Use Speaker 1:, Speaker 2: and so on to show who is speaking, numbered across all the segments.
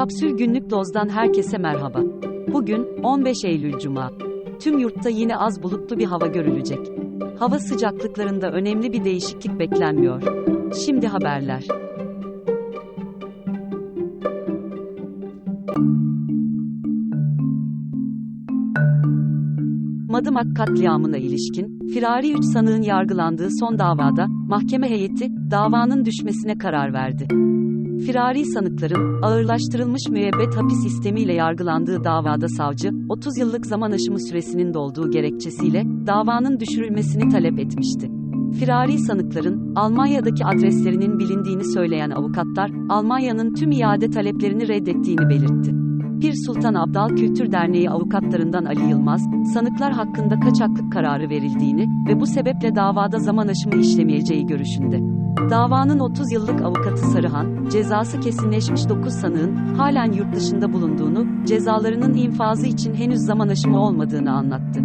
Speaker 1: Kapsül Günlük Doz'dan herkese merhaba. Bugün 15 Eylül Cuma. Tüm yurtta yine az bulutlu bir hava görülecek. Hava sıcaklıklarında önemli bir değişiklik beklenmiyor. Şimdi haberler. Madımak katliamına ilişkin, firari 3 sanığın yargılandığı son davada, mahkeme heyeti, davanın düşmesine karar verdi. Firari sanıkların, ağırlaştırılmış müebbet hapis sistemiyle yargılandığı davada savcı, 30 yıllık zaman aşımı süresinin dolduğu gerekçesiyle, davanın düşürülmesini talep etmişti. Firari sanıkların, Almanya'daki adreslerinin bilindiğini söyleyen avukatlar, Almanya'nın tüm iade taleplerini reddettiğini belirtti. Pir Sultan Abdal Kültür Derneği avukatlarından Ali Yılmaz, sanıklar hakkında kaçaklık kararı verildiğini ve bu sebeple davada zaman aşımı işlemeyeceği görüşünde. Davanın 30 yıllık avukatı Sarıhan, cezası kesinleşmiş 9 sanığın halen yurt dışında bulunduğunu, cezalarının infazı için henüz zaman aşımı olmadığını anlattı.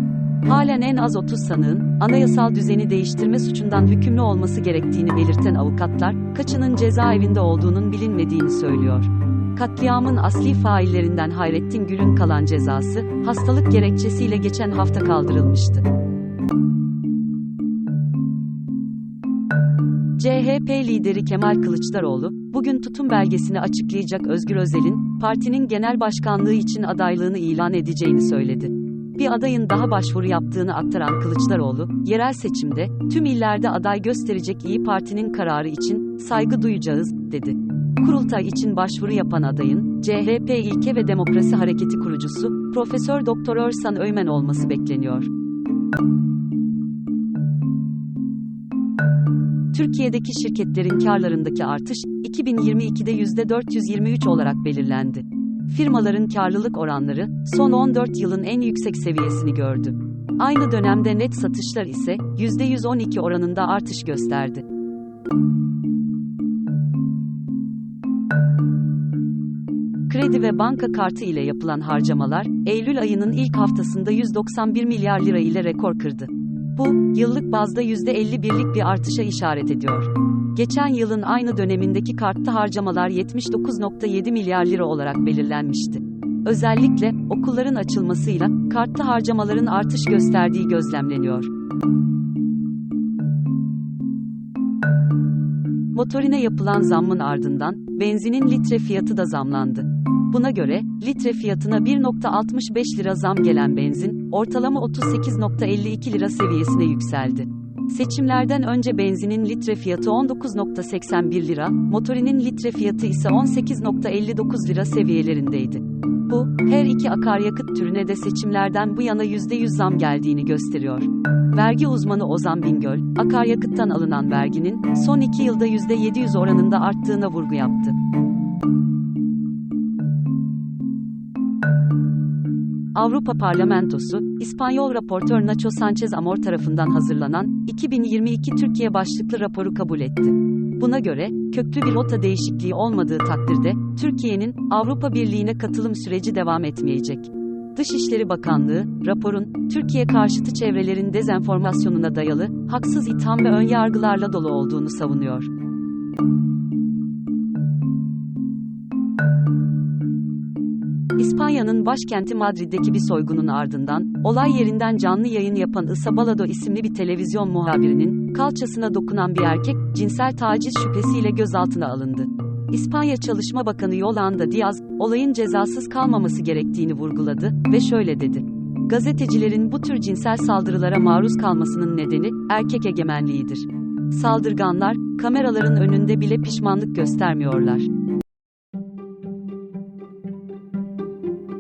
Speaker 1: Halen en az 30 sanığın, anayasal düzeni değiştirme suçundan hükümlü olması gerektiğini belirten avukatlar, kaçının cezaevinde olduğunun bilinmediğini söylüyor. Katliamın asli faillerinden Hayrettin Gül'ün kalan cezası, hastalık gerekçesiyle geçen hafta kaldırılmıştı. CHP lideri Kemal Kılıçdaroğlu, bugün tutum belgesini açıklayacak Özgür Özel'in, partinin genel başkanlığı için adaylığını ilan edeceğini söyledi. Bir adayın daha başvuru yaptığını aktaran Kılıçdaroğlu, yerel seçimde, tüm illerde aday gösterecek İyi Parti'nin kararı için, saygı duyacağız, dedi. Kurultay için başvuru yapan adayın, CHP İlke ve Demokrasi Hareketi kurucusu, Profesör Doktor Örsan Öymen olması bekleniyor. Türkiye'deki şirketlerin karlarındaki artış, 2022'de %423 olarak belirlendi. Firmaların karlılık oranları, son 14 yılın en yüksek seviyesini gördü. Aynı dönemde net satışlar ise, %112 oranında artış gösterdi. Kredi ve banka kartı ile yapılan harcamalar, Eylül ayının ilk haftasında 191 milyar lira ile rekor kırdı. Bu, yıllık bazda %51'lik bir artışa işaret ediyor. Geçen yılın aynı dönemindeki kartta harcamalar 79.7 milyar lira olarak belirlenmişti. Özellikle, okulların açılmasıyla, kartta harcamaların artış gösterdiği gözlemleniyor. Motorine yapılan zammın ardından, benzinin litre fiyatı da zamlandı. Buna göre, litre fiyatına 1.65 lira zam gelen benzin, ortalama 38.52 lira seviyesine yükseldi. Seçimlerden önce benzinin litre fiyatı 19.81 lira, motorinin litre fiyatı ise 18.59 lira seviyelerindeydi. Bu, her iki akaryakıt türüne de seçimlerden bu yana %100 zam geldiğini gösteriyor. Vergi uzmanı Ozan Bingöl, akaryakıttan alınan verginin, son iki yılda %700 oranında arttığına vurgu yaptı. Avrupa Parlamentosu, İspanyol raportör Nacho Sanchez Amor tarafından hazırlanan 2022 Türkiye başlıklı raporu kabul etti. Buna göre, köklü bir rota değişikliği olmadığı takdirde, Türkiye'nin Avrupa Birliği'ne katılım süreci devam etmeyecek. Dışişleri Bakanlığı, raporun, Türkiye karşıtı çevrelerin dezenformasyonuna dayalı, haksız itham ve önyargılarla dolu olduğunu savunuyor. İspanya'nın başkenti Madrid'deki bir soygunun ardından, olay yerinden canlı yayın yapan Isa Balado isimli bir televizyon muhabirinin, kalçasına dokunan bir erkek, cinsel taciz şüphesiyle gözaltına alındı. İspanya Çalışma Bakanı Yolanda Diaz, olayın cezasız kalmaması gerektiğini vurguladı ve şöyle dedi. Gazetecilerin bu tür cinsel saldırılara maruz kalmasının nedeni, erkek egemenliğidir. Saldırganlar, kameraların önünde bile pişmanlık göstermiyorlar.